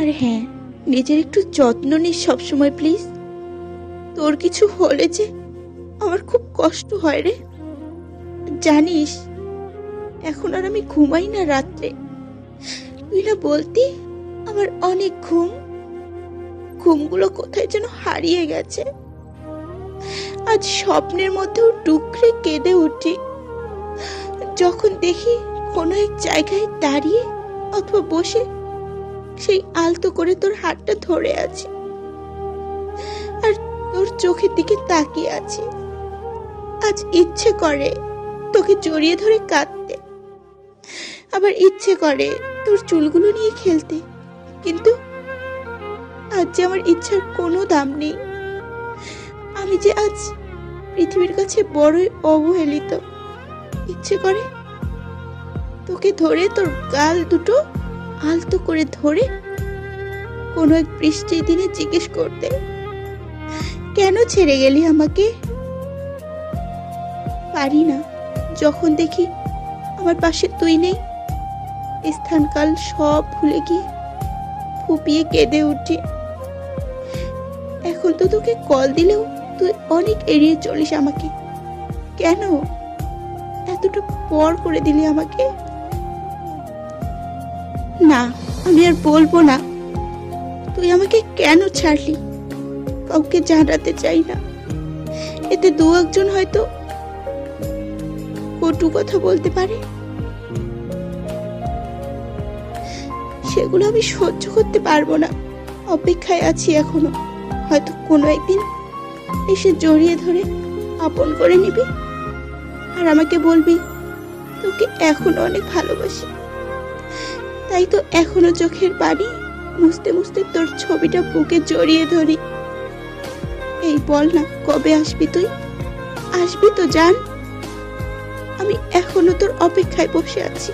আর হ্যাঁ নিজের একটু যত্ন নিস সবসময়, প্লিজ। তোর কিছু হলে যে আমার খুব কষ্ট হয় রে। জানিস, এখন আর আমি ঘুমাই না রাত্রে। তুই না বলতি, আমার অনেক ঘুম। ঘুমগুলো কোথায় যেন হারিয়ে গেছে। আজ স্বপ্নের মধ্যেও ডুকরে কেঁদে উঠি। যখন দেখি কোনো এক জায়গায় দাঁড়িয়ে অথবা বসে সেই আলতো করে তোর হাতটা ধরে আছে। আর তোর চোখের দিকে তাকিয়ে আছে। আজ ইচ্ছে করে তোকে জড়িয়ে ধরে কাঁদতে। আবার ইচ্ছে করে তোর চুলগুলো নিয়ে খেলতে। কিন্তু আজ যে আমার ইচ্ছার কোনো দাম নেই। আমি যে আজ পৃথিবীর কাছে বড়ই অবহেলিত। ইচ্ছে করে তোকে ধরে তোর গাল দুটো আলতো করে ধরে কোনো এক বৃষ্টির দিনে জিজ্ঞেস করতে, কেন ছেড়ে গেলি আমাকে? পারি না। যখন দেখি আমার পাশে তুই নেই স্থানকাল সব ভুলে গিয়ে ফুপিয়ে কেঁদে উঠি। এখন তো তোকে কল দিলেও তুই অনেক এড়িয়ে চলিস আমাকে। কেন এতটা পর করে দিলি আমাকে? না, আমি আর বলব না। তুই আমাকে কেন ছাড়লি? কাউকে জানাতে চাই না। এতে দু একজন হয়তো কটু কথা বলতে পারে। সেগুলো আমি সহ্য করতে পারব না। অপেক্ষায় আছি এখনও। হয়তো কোনো একদিন এসে জড়িয়ে ধরে আপন করে নিবি। আর আমাকে বলবি, তোকে এখনও অনেক ভালোবাসি। তাই তো এখনও চোখের পানি। মুছতে মুছতে তোর ছবিটা বুকে জড়িয়ে ধরি। এই বল না, কবে আসবি তুই? আসবি তো জান। আমি এখনও তোর অপেক্ষায় বসে আছি।